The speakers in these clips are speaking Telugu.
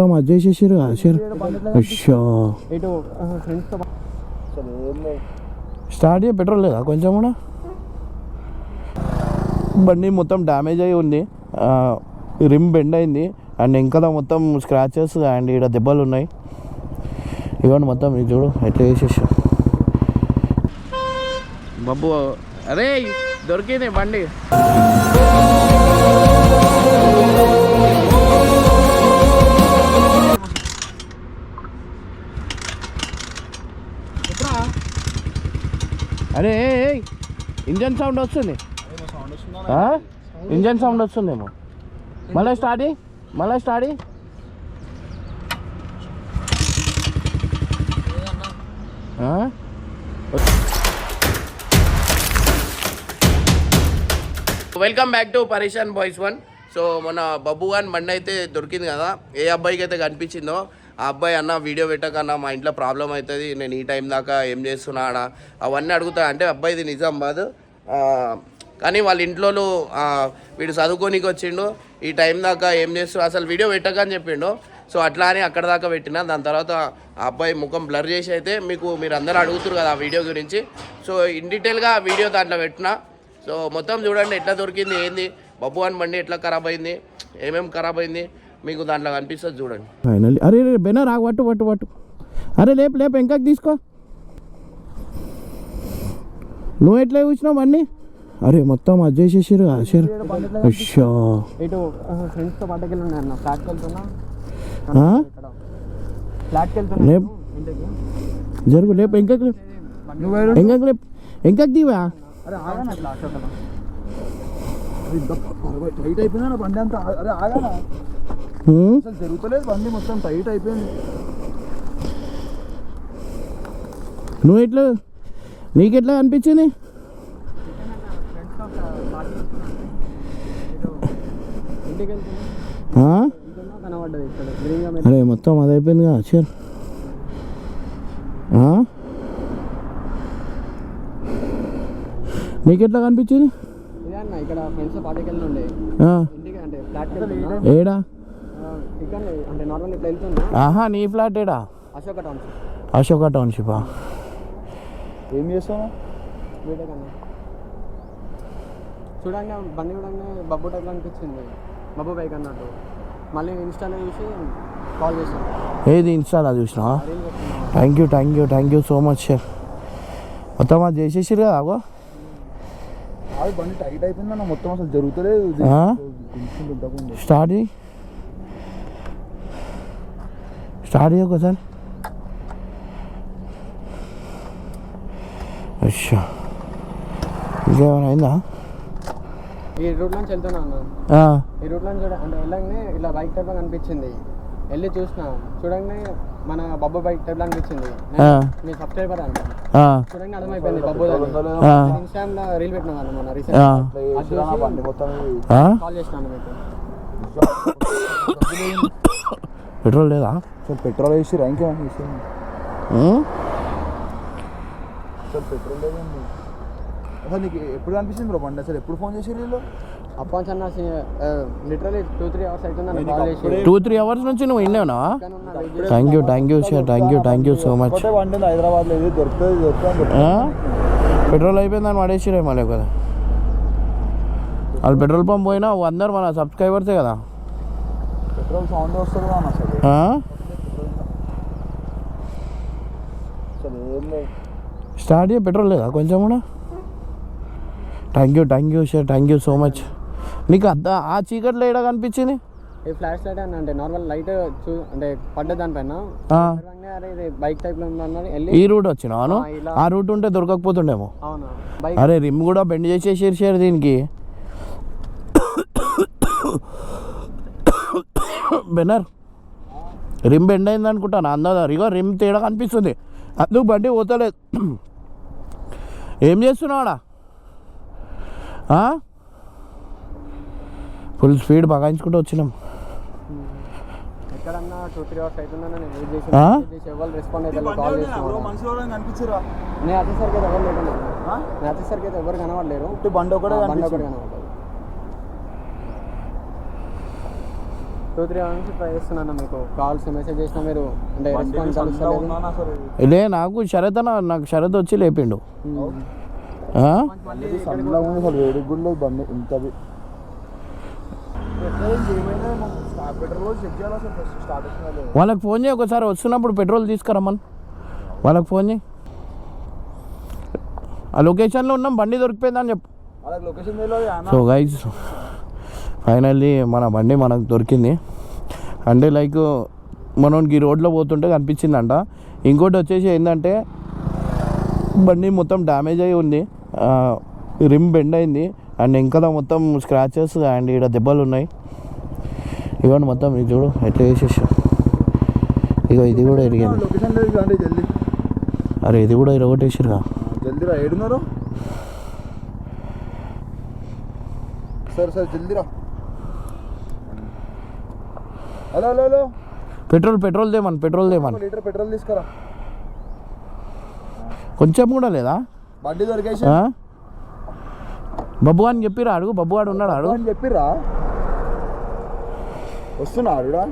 మొత్తం అది చేసేసారు షేర్ అయ్యో. స్టార్ట్ చేయ పెట్రోల్ లేదా? కొంచెం కూడా. బండి మొత్తం డ్యామేజ్ అయి ఉంది. రిమ్ బెండ్ అయింది. అండ్ ఇంకా మొత్తం స్క్రాచెస్ అండ్ ఇక్కడ దెబ్బలు ఉన్నాయి. ఇవ్వండి మొత్తం ఇది చూడు ఎట్లా చేసేసా బాబు అరే దొరికింది బండి. అరే ఇంజన్ సౌండ్ వస్తుంది. ఇంజన్ సౌండ్ వస్తుందేమో. మళ్ళీ స్టార్ట్ మళ్ళీ start welcome back to Pareshan boys one so మన బబ్బు గాన్ బండి అయితే దొరికింది కదా ఏ అబ్బాయికి అయితే కనిపించిందో ఆ అబ్బాయి అన్న వీడియో పెట్టకన్నా మా ఇంట్లో ప్రాబ్లం అవుతుంది నేను ఈ టైం దాకా ఏం చేస్తున్నాడా అవన్నీ అడుగుతా. అంటే అబ్బాయిది నిజామాబాద్ ఆ, కానీ వాళ్ళ ఇంట్లో వీడు చదువుకోనికి వచ్చిండు ఈ టైం దాకా ఏం చేస్తున్నా అసలు వీడియో పెట్టకని చెప్పిండు. సో అట్లా అని అక్కడ దాకా పెట్టిన దాని తర్వాత ఆ అబ్బాయి ముఖం బ్లర్ చేసి అయితే మీకు మీరు అందరూ అడుగుతారు కదా ఆ వీడియో గురించి. సో ఇన్ డీటెయిల్గా ఆ వీడియో దాంట్లో పెట్టిన. సో మొత్తం చూడండి ఎట్లా దొరికింది ఏంది? బబ్బు అని బండి ఎట్లా ఖరాబ్ అయింది? ఏమేమి ఖరాబ్ అయింది? మీకు దాంట్లో కనిపిస్తుంది చూడండి. ఫైనల్లీ అరే రే బెనర్ ఆగు పట్టు పట్టు పట్టు అరే లేపు లేపు ఇంకా తీసుకో. నువ్వు ఎట్లా చూసినావు బండి అరే మొత్తం అది చేసేసారు షేర్ అయ్యో. అన్న. లేప్. జరుగు లేపు ఇంకా లేపు. ఇంకా లేపు. ఇంకా దీవా టైట్ అయిపోయిందా బండి అంతా? అరే ఆగానా హ్మ్? అసలు జరుగుతలేదు బండి మొత్తం టైట్ అయిపోయింది. నువ్వు ఎట్లా నీకెట్లా అనిపించింది? అరే మొత్తం అది అయిపోయింది కదా ఆ? నీకెట్లా కనిపించింది? ఏడా ఆ, ఇక్కడ అంటే నార్మల్ ఇట్లా వెళ్తున్నా ఆహా నీ ఫ్లాట్ ఏడా? అశోక టౌన్ అశోక టౌన్షిపా ఏం చేస్తావు చూడండి బండి చూడండి బబ్బు టైప్ అనిపించింది. బబ్బు బైక్ అన్నట్టు. మళ్ళీ ఇన్స్టాలో చూసి కాల్ చేశాను. ఏది ఇన్స్టాలో పెట్టుకున్నాను. Thank you thank you thank you so much sir మొత్తం అది చేసేసారు కదా అగో అది బండి టైట్ అయిపోయిందన్న మొత్తం అసలు జరుగుతలేదు. ఇది. ఆ? కొంచెం పెద్దగా స్టార్ట్ చేయి స్టార్ట్ చేయ ఒకసారి అచ్చా ఇంకేమైనా అయిందా ఈ రూట్ నుంచి వెళ్తున్నా అన్న. ఆ, ఈ రూట్ నుంచి చూడ అంటే వెళ్ళగానే ఇలా బైక్ టైప్ కనిపించింది. వెళ్ళి చూసిన. చూడంగానే మన బబ్బు బైక్ టైప్ అనిపించింది ఆ, మీ సబ్స్క్రైబర్ అంట ఆ, చూడంగానే అర్థమైపోయింది బబ్బు ఆ, ఇన్స్టాగ్రామ్లో రీల్ పెట్టినాను మన ఆ, రీసెంట్ బండి మొత్తం ఆ? కాల్ చేసినాను మీకు. పెట్రోల్ లేదా? పెట్రోల్ వేసి? అసలు పెట్రోల్ లేదండి అసలు నీకు ఎప్పుడు అనిపిస్తుంది బ్రో బండి? అసలు ఎప్పుడు ఫోన్ చేసి వీళ్ళు? అప్పటి అన్న లిటరలీ టూ త్రీ అవర్స్ అవుతుంది కాల్ చేసి. టూ త్రీ అవర్స్ నుంచి నువ్వు చేసి- thank you thank you sir thank you thank you so much ఉంది హైదరాబాద్లో ఇది దొరుకుతుంది దొరుకుతుంది? పెట్రోల్ అయిపోయిందని పడేసిరే మళ్ళీ కదా వాళ్ళు పెట్రోల్ పంప్ పోయినా అందరు మన సబ్స్క్రైబర్సే కదా. పెట్రోల్ సౌండ్ వస్తుంది అన్న స్టార్ట్ చేయ పెట్రోల్ లేదా? కొంచెం కూడా. Thank you thank you sir thank you so much నీకు అద్ద ఆ చీకట్లో ఏడా కనిపించింది? ఈ ఫ్లాష్ లైట్ అని అంటే నార్మల్ లైట్ చూ అంటే పడ్డ దానిపైన బైక్ టైప్ ఈ రూట్ వచ్చినాను ఆ, ఇలా. ఆ రూట్ ఉంటే దొరకకపోతుండేమో. అవునా? అరే రిమ్ కూడా బెండ్ చేసేసారు సార్ దీనికి. బెనర్ రిమ్ బెండ్ అయింది అనుకుంటాను. అందా ఇగో రిమ్ తేడా కనిపిస్తుంది. అందుకు బండి పోతలేదు. ఏం చేస్తున్నావాడా ఫుల్ స్పీడ్ బగాయించుకుంటూ వచ్చినాం. బండి ఒకటే బండి ఒకటి కనిపిస్తుంది కనబడలేదు. టూ త్రీ అవర్స్ నుంచి ట్రై చేస్తున్నాను మీకు. కాల్స్ మెసేజ్ చేసినా మీరు అంటే రెస్పాన్స్ లే నాకు శరత్ అన్న నాకు శరత్ వచ్చి లేపిండు. వచ్చినా లేదు వాళ్ళకి ఫోన్ చేయి ఒకసారి వస్తున్నప్పుడు పెట్రోల్ తీసుకురమ్మని. వాళ్ళకి ఫోన్ చేయి. ఆ లొకేషన్లో ఉన్నాం బండి దొరికిపోయిందని చెప్పు. సో గైజ్ ఫైనల్లీ మన బండి మనకు దొరికింది. అంటే లైక్ మనకి రోడ్లో పోతుంటే కనిపించిందంట. ఇంకోటి వచ్చేసి ఏంటంటే బండి మొత్తం డ్యామేజ్ అయి ఉంది. రిమ్ బెండ్ అయింది. అండ్ ఇంకా మొత్తం స్క్రాచెస్ అండ్ ఇక్కడ దెబ్బలు ఉన్నాయి. ఇవ్వండి మొత్తం ఇది చూడు ఎట్లా వేసేసి ఇగో ఇది కూడా ఎరిగింది అరే ఇది కూడా ఇరగొట్టేసిరుగా జల్దీ రా ఏడున్నారు? సరే సరే జల్దీ రా hello hello hello. Petrol petrol దేమన్ petrol దేమన్. లీటర్ పెట్రోల్ తీసుకురా. కొంచెం కూడా లేదా? బండి దొరికేసి? బబ్బు అని చెప్పిరా అడుగు బబ్బు గాడు ఉన్నాడు అడుగు. అని చెప్పిర్రా వస్తున్నా ఆడుడా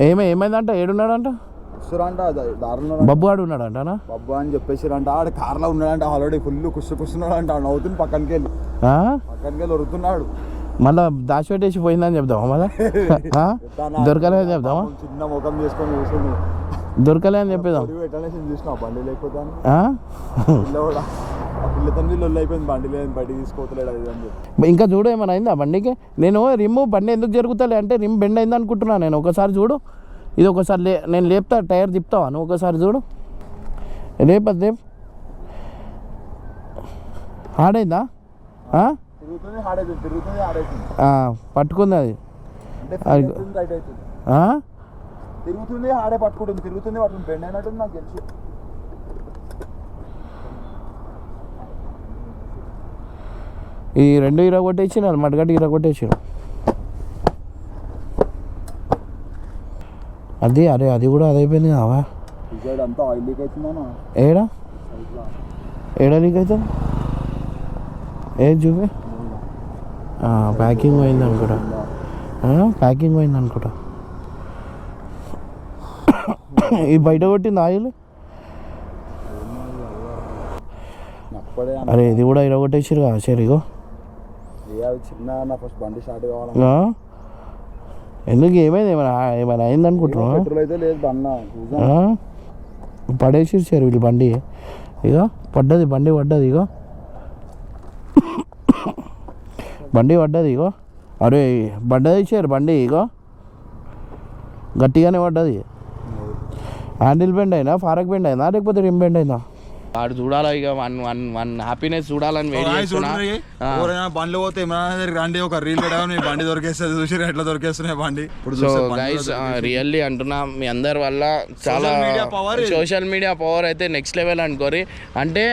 ఏమే ఏమైందంట ఏడున్నాడంట? వస్తురా అంట దా- దారిలో బబ్బు గాడు ఉన్నాడంటనా? బబ్బా అని చెప్పేసిరంట ఆడ కార్లో ఉన్నాడంట ఆల్రెడీ ఫుల్ కుస్సు కుస్తున్నాడంట ఆడ నవ్వుతుంది పక్కనకి వెళ్ళి? పక్కనకి వెళ్ళి మళ్ళా దాచిపెట్టేసి పోయిందని చెప్దామా మళ్ళా? ఆ? దొరకలేదని చెప్దామా? చిన్న ముఖం చేసుకొని కూర్చుని దొరకలే అని చెప్పేదాం చూసిన బండి లేకపోతే అని. అది అని ఇంకా చూడు ఏమైనా అయిందా బండికి? నేను రిమ్ బండి ఎందుకు జరుగుతలే అంటే రిమ్ బెండ్ అయింది అనుకుంటున్నా నేను. ఒకసారి చూడు. ఇది ఒకసారి లే నేను లేపుతా టైర్ తిప్పుతావా? నువ్వు ఒకసారి చూడు. లేపది లేపు. ఆడైందా? పట్టుకుంది అది? తిరుగుతుంది పట్టుకుంటుంది తిరుగుతుంది పట్టుకుంటుంది బెండ్ అయినట్టుంది నాకు తెలుసు. ఈ రెండు ఇరగొట్టేసిన మడగట్టి ఇరగొట్టేసారు అది అరే అది కూడా అదైపోయింది కావా? లీక్ ఏడా? ఏడా నీకు అవుతుంది? ఏది చూపి? ప్యాకింగ్ పోయింది అనుకుంటా ప్యాకింగ్ పోయింది అనుకుంటా ఈ బయట కొట్టింది ఆయిల్? అరే ఇది కూడా ఇరగొట్టేసారు సరే కావాలి ఆ? ఎందుకు ఏమైంది? ఏమైనా ఏమైనా అయింది అనుకుంటున్నావా? ఆ? పడేసేసారు వీళ్ళు బండి. ఇగో పడ్డది బండి పడ్డది ఇగో. బండి పడ్డది ఇగో. అరే పడ్డది ఇచ్చారు బండి ఇగో. గట్టిగానే పడ్డది. హ్యాండిల్ బెండ్ అయినా ఫారక్ బెండ్ అయినా లేకపోతే రిమ్ బెండ్ అయినా వాడు చూడాలా ఇక వన్ వన్ వన్ హ్యాపీనెస్ చూడాలని వెయిట్ చేస్తున్నా. ఆ. ఎవరైనా బండ్లు పోతే ఇమ్రాన్ దగ్గరికి రండి ఒక రీల్ బండి దొరికేస్తుంది చూసి ఎట్లా దొరికేస్తున్నాయి బండి? ఇప్పుడు సో బండి గైస్. రియల్లీ అంటున్నా మీ అందరి వల్ల చాలా ఇది. సోషల్ మీడియా పవర్ అయితే నెక్స్ట్ లెవెల్ అనుకోరి. అంటే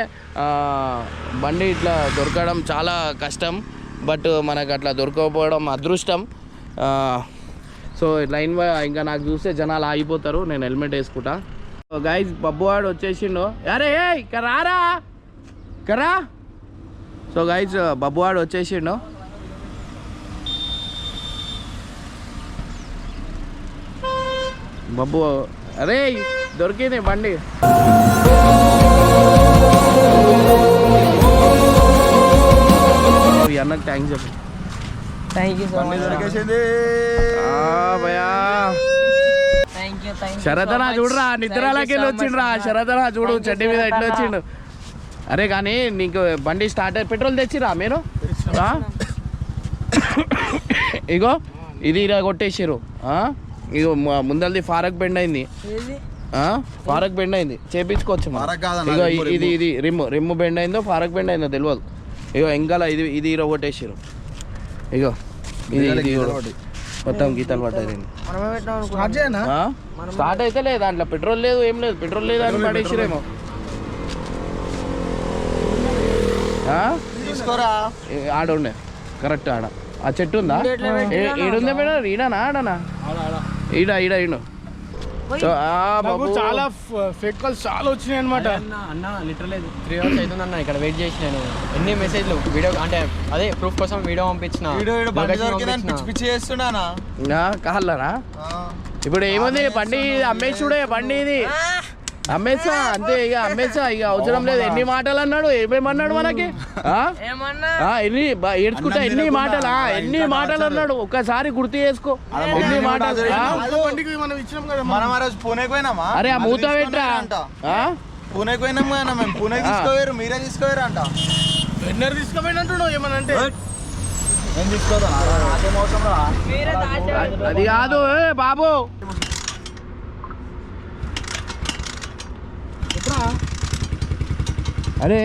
బండి ఇట్లా దొరకడం చాలా కష్టం. బట్ మనకు అట్లా దొరకకపోవడం అదృష్టం. సో లైన్ ఇంకా నాకు చూస్తే జనాలు ఆగిపోతారు నేను హెల్మెట్ వేసుకుంటా. గైజ్ బబ్బువాడు వచ్చేసిండు. అరే ఏ ఇక్కడ రారా? ఇక్కడ సో గైజ్ బబ్బువాడు వచ్చేసిండు. బబ్బు అరే దొరికింది బండి. అన్నకు థ్యాంక్స్ చెప్పు. థ్యాంక్ యూ భయా థ్యాంక్ యూ థ్యాంక్ శరదనా చూడురా నిద్రలోకి వెళ్ళి వచ్చిండ్రా శరదనా చూడు చెడ్డి మీద ఎట్లా వచ్చిండు. అరే కానీ నీకు బండి స్టార్ట్ అయ్యి పెట్రోల్ తెచ్చిరా మీరు? ఇగో ఇది ఇలా కొట్టేసిర్రు. ఆ? ఇగో ము- ముందల్ది ఫారక్ బెండ్ అయింది. ఆ? ఫారక్ బెండ్ అయింది. చేపించుకోవచ్చు ఇగో ఇది ఇది రిమ్ రిమ్ బెండ్ అయిందో ఫారక్ బెండ్ అయిందో తెలియదు ఇగో ఇంకా ఇది ఇది ఇరో కొట్టేసిర్రు ఇగో ఇది. మొత్తం గీతలు పడ్డాయి? స్టార్ట్ అయితే లేదు దాంట్లో పెట్రోల్ లేదు ఏం లేదు. పెట్రోల్ లేదు అని పడేసిరేమో. ఆ? తీసుకోరా? ఏ, ఆడ ఉండే. కరెక్ట్ ఆడ. ఆ చెట్టు ఉందా? ఏ- ఈడుందా మేడం ఈడనా ఆడనా? ఈడ ఈడ ఈడు. నాకు చాలా ఫేక్ కాల్స్ చాలా వచ్చినాయి అనమాట అన్న అన్న లిటరలీ త్రీ అవర్స్ అవుతుంది అన్న ఇక్కడ వెయిట్ చేసి నేను. ఎన్ని మెసేజ్లు? వీడియో అంటే అదే ప్రూఫ్ కోసం వీడియో పంపించిన. పిచ్చి చేస్తున్నానా? కాళ్ళనా ఇప్పుడు ఏముంది? బండి అమ్మేసుడే బండి ఇది. అమ్మేసా అంతే ఇక అమ్మేసా ఇక. అవసరం లేదు ఎన్ని మాటలు అన్నాడు ఏమేమన్నాడు మనకి? ఆ? ఏమన్నా? ఆ, ఎన్ని బా- ఏడ్చుకుంటా ఎన్ని మాటలా? ఎన్ని మాటలు అన్నాడు ఒక్కసారి గుర్తు చేసుకో. ఎన్ని మాటలు? ఆ? అదే బండికి మనం ఇచ్చినాం కదా మనం. ఆ రోజు పూణేకి పోయినామా? అరే ఆ మూత పెట్టరా? అంట ఆ? పూణేకి పోయినాం కదా మేము. పూణేకి ఆ. తీసుకోవేరు మీరే తీసుకోవేరు అంట. వెన్నర్ తీసుకోపోయినట్టు ఏమన్నా అంటే? నేను తీసుకోదా అది కాదు ఏ బాబు. అరే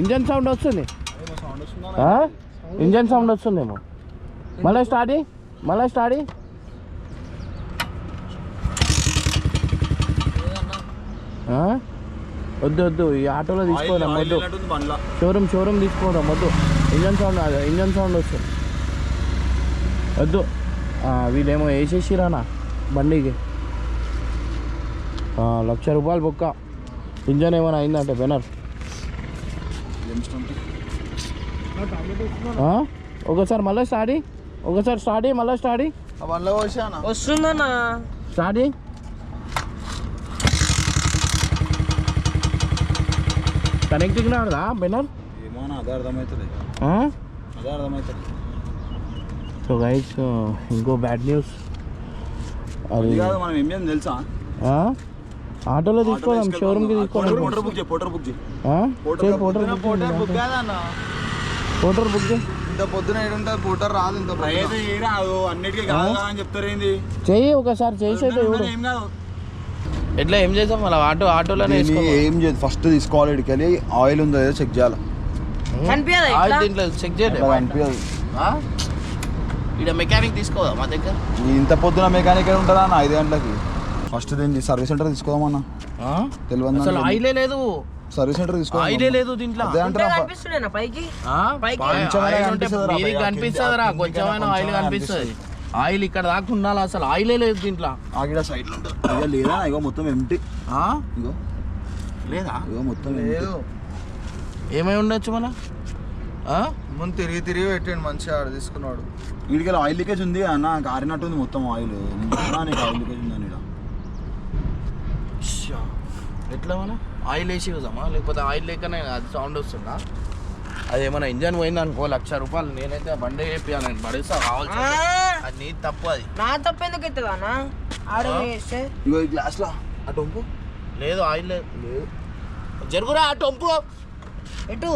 ఇంజన్ సౌండ్ వస్తుంది? ఇంజన్ సౌండ్ వస్తుందేమో. మళ్ళీ స్టార్ట్ మళ్ళీ స్టార్ట్? వద్దు వద్దు ఈ ఆటోలో తీసుకోదాం వద్దు. షోరూమ్ షోరూమ్ తీసుకోదాం వద్దు. ఇంజన్ సౌండ్ ఇంజన్ సౌండ్ వస్తుంది. వద్దు. వీళ్ళేమో వేసేసిరానా బండికి. లక్ష రూపాయలు బొక్క. ఇంజన్ ఏమైనా అయిందంటే బెనర్? ఒకసారి మళ్ళీ స్టార్ట్. ఒకసారి స్టార్ట్ మళ్ళీ స్టార్ట్ వస్తుందన్నా స్టార్ట్. కనెక్టింగ్ రాదా బెనర్ ఏమో అదే అర్థమవుతుంది? అదే అర్థమవుతుంది సో గైస్ ఇంకో బ్యాడ్ న్యూస్ అది కాదు మనం ఏం తెలుసా? ఆటోలో తీసుకోదాం షోరూమ్కి తీసుకోదాం. పోటర్ బుక్ చేయి పోటర్ బుక్ చేయి? చేయి. కాదన్న చేయి. ఇంత పొద్దున ఏడుంటుంది రాదు ఇంత ఏది రాదు అన్నిటికీ కాదు అని చెప్తారు ఏంది? చెయ్యి ఒకసారి చేసేది ఎవడు ఏం కాదు. ఎట్లా ఏం చేసాం మళ్ళీ ఆటో ఆటోలోనే ఏం చేయదు ఫస్ట్ తీసుకోవాలి ఇక్కడికి ఆయిల్ ఉందో లేదో చెక్ చేయాలి. ఆయిల్? దీంట్లో చెక్ చేయలేదు ఇక్కడ మెకానిక్ తీసుకోదా మా దగ్గర? ఇంత పొద్దున మెకానిక్ ఉంటుందా అన్న? ఐదు గంటలకి. ఫస్ట్ దీన్ని సర్వీస్ సెంటర్ తీసుకోమన్నా ఆ? తెలియదు అసలు ఆయిలే లేదు. సర్వీస్ సెంటర్ తీసుకో ఆయిలే లేదు దీంట్లో. పైకి? పైకి. ఆయిల్ కొంచెమైనా ఆయిల్ కొంచెమైనా కనిపిస్తుంది. ఆయిల్ ఇక్కడ దాకా ఉండాలి? అసలు ఆయిలే లేదు దీంట్లో. ఆగిడ సైడ్లో లేదా? ఇగో మొత్తం ఎంటీ ఆ? ఇగో. లేదా? ఇగో మొత్తం లేదు. ఏమై ఉండొచ్చు మన ఆ? ముందు తిరిగి తిరిగి పెట్టండి మంచిగా ఆడ తీసుకున్నాడు. వీడికి ఆయిల్ లీకేజ్ ఉంది అన్న. కారినట్టుంది మొత్తం ఆయిల్. నీకు ఆయిల్ లీకేజ్ ఎట్లా మన? ఆయిల్ వేసి చూసామా లేకపోతే ఆయిల్ లేకనే అది సౌండ్ వస్తుందా? అది ఏమైనా ఇంజన్ పోయింది అనుకో లక్ష రూపాయలు నేనైతే ఆ బండి వేపియాలి నేను పడేస్తా కావాల్సి ఆ, అది నీ తప్పు అది. నా తప్పు ఎందుకు వేస్తే. ఇగో ఈ గ్లాస్లో అటు వంపు. లేదు ఆయిల్ లేదు. జరుగురా ఆ టొంపు. ఎటు?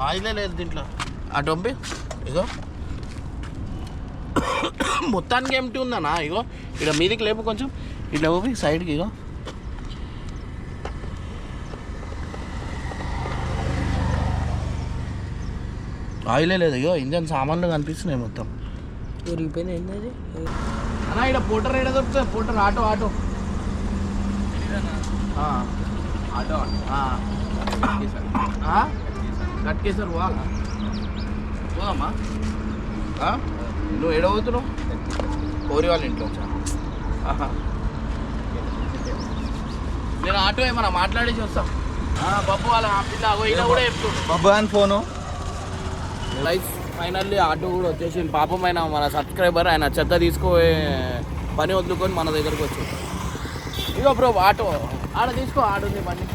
ఆయిలే లేదు దీంట్లో. ఆ టొంపి ఇగో. మొత్తానికి ఏమిటి ఉందన్నా ఇగో. ఇక్కడ మీదికి లేపు కొంచెం. ఇట్లా ఊపి సైడ్కి ఇగో. ఆయిలే లేదు. ఇగో ఇంజన్ సామాన్లు కనిపిస్తున్నాయి మొత్తం. అన్నా ఇక్కడ పోటర్ దొరుకుతుంది? Porter auto auto. ఆ, ఆటో? కట్కేసారు పోవాలా? నువ్వు ఏడ పోతున్నావు? కోరి వాళ్ళ ఇంట్లో ఆహా. నేను ఆటో ఏమన్నా మాట్లాడేసి వస్తాం. ఆ, బాబు వాళ్ళ ఆ పిల్ల ఇలా కూడా చెప్తుండు. బాబు అని ఫోను. లైఫ్ ఫైనల్లీ ఆటో కూడా వచ్చేసి పాపం ఆయన మన సబ్స్క్రైబర్ ఆయన చెత్త తీసుకుపోయే పని వదులుకొని మన దగ్గరకు వచ్చి ఇగో బ్రో ఆటో. ఆడ తీసుకో ఆటో ఉంది బండి.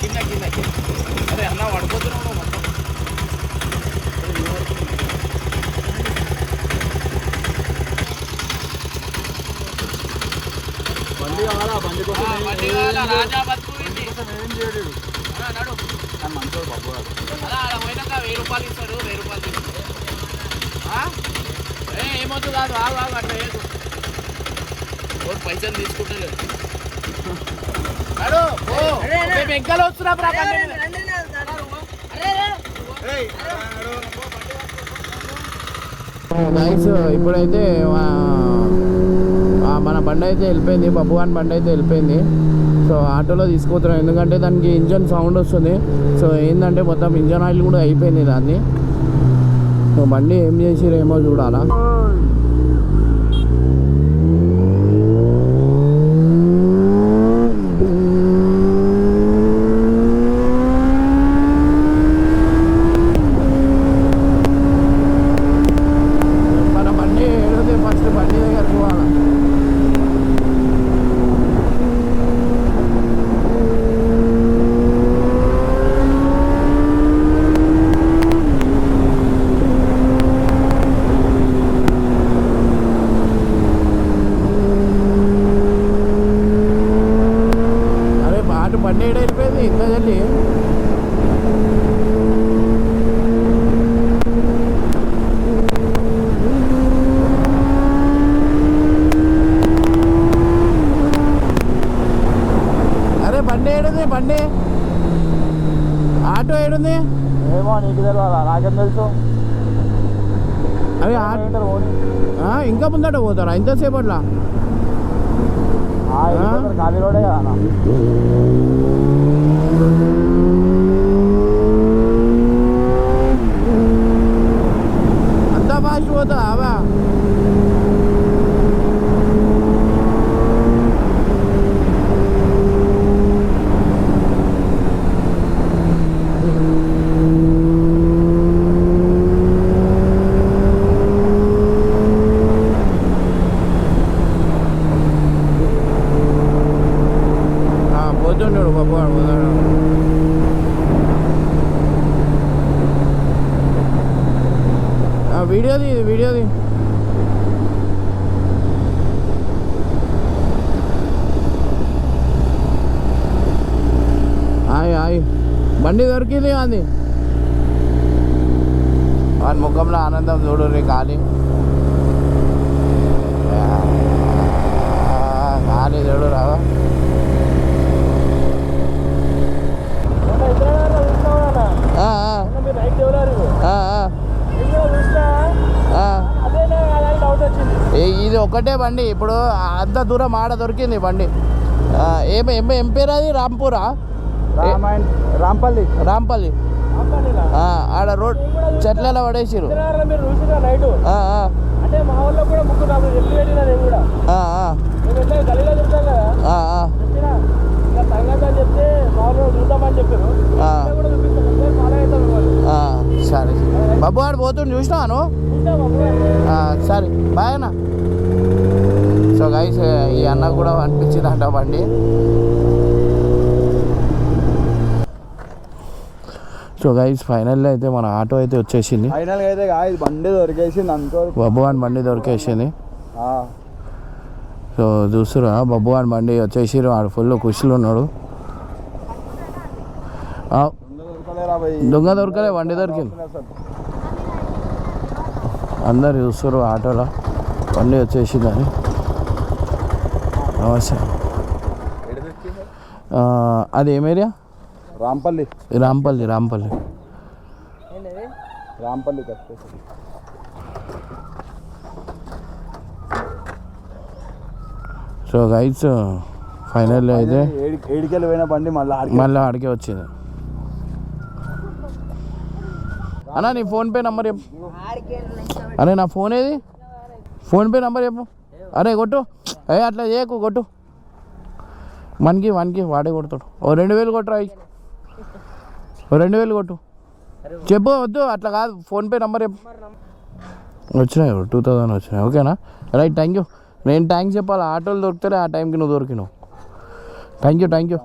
కింద కింద. అరే అన్న పడిపోతున్నావు మొత్తం బండి కావాలా బండి కోసం బండి కావాలా? రాజా బతుకు ఇది. ఏం చేయడు నడు. కానీ మంచోడు బాబు. అలా అలా పోయినాక వెయ్యి రూపాయలు ఇస్తాడు వెయ్యి రూపాయలు? ఏ ఏమవుతుంది కాదు ఆగు ఆగు అట్లా వేయకు ఓటు పైసలు తీసుకుంటలేదు నడు. మేము ఎంకలు వస్తున్నా బ్రా బండి. గైస్ ఇప్పుడైతే మన బండి అయితే వెళ్ళిపోయింది బబ్బువాన్ బండి అయితే వెళ్ళిపోయింది. సో ఆటోలో తీసుకుపోతున్నాం. ఎందుకంటే దానికి ఇంజన్ సౌండ్ వస్తుంది. సో ఏంటంటే మొత్తం ఇంజన్ ఆయిల్ కూడా అయిపోయింది దాన్ని. సో బండి ఏం చేసిరేమో చూడాలా మన బండి ఏడోది ఫస్ట్ బండి దగ్గర పోవాలి అరే పాట బండి ఏడ వెళ్ళిపోయింది ఇంకా జల్లి అరే బండి ఏడుంది బండి ఆటో ఏడుంది ఏమో నీకు తెలియాలా నాకేం తెలుసు? అవి ఇంకా ముందట పోతారా? ఇంతసేపు అట్లా ఖాళీ రోడే కదా అన్న. అంతా ఫాస్ట్ పోతా అవా పోతుండడు బాబు పోతాడు ఆ, వీడియోది ఇది వీడియోది హాయ్ హాయ్. బండి దొరికింది అది. వాని ముఖంలో ఆనందం చూడు రే ఖాళీ ఖాళీ చూడు రావా ఆ, ఇది ఒకటే బండి. ఇప్పుడు అంత దూరం ఆడ దొరికింది బండి. ఏం ఏం ఏం పేరు అది? రాంపూరా? రాంపల్లి. రాంపల్లి. ఆ, ఆడ రోడ్ చెట్లలో పడేసిరు చెప్తే చూద్దామని చెప్పారు. సరే. బాబు ఆడు పోతుండు చూసినాను సరే బాయ్ అన్న. సో గైస్ ఈ అన్న కూడా అనిపించింది అంట బండి. సో గైస్ ఫైనల్లో అయితే మన ఆటో అయితే వచ్చేసింది. ఫైనల్ అయితే బండి దొరికేసింది అనుకో బబ్బు అని బండి దొరికేసింది. సో చూస్తురా బబ్బు అని బండి వచ్చేసిరు ఆడు ఫుల్ ఖుషిలో ఉన్నాడు? దొంగ దొరకలే బండి దొరికింది. అందరు చూస్తారు ఆటోలో. బండి వచ్చేసిందని. నమస్తే. అది ఏం area? Rampalli. Rampalli Rampalli. Rampalli so guides final అయితే మళ్ళీ ఆడికే వచ్చింది. అన్నా నీ ఫోన్పే నంబర్ చెప్పు. అరే నా ఫోన్ ఏది? ఫోన్పే నంబర్ చెప్పు. అరే కొట్టు. ఏ అట్లా చేయకు కొట్టు. మనకి మనకి వాడే కొడతాడు. ఓ రెండు వేలు కొట్టురా అయ్యి. ఓ రెండు వేలు కొట్టు. చెప్పు వద్దు అట్లా కాదు. ఫోన్పే నంబర్ చెప్పు. వచ్చినాయి టూ థౌజండ్ వచ్చినాయి. ఓకేనా? రైట్ థ్యాంక్ యూ నేను థ్యాంక్స్ చెప్పాలి? ఆటోలు దొరికితే ఆ టైంకి నువ్వు దొరికినావు. Thank you thank you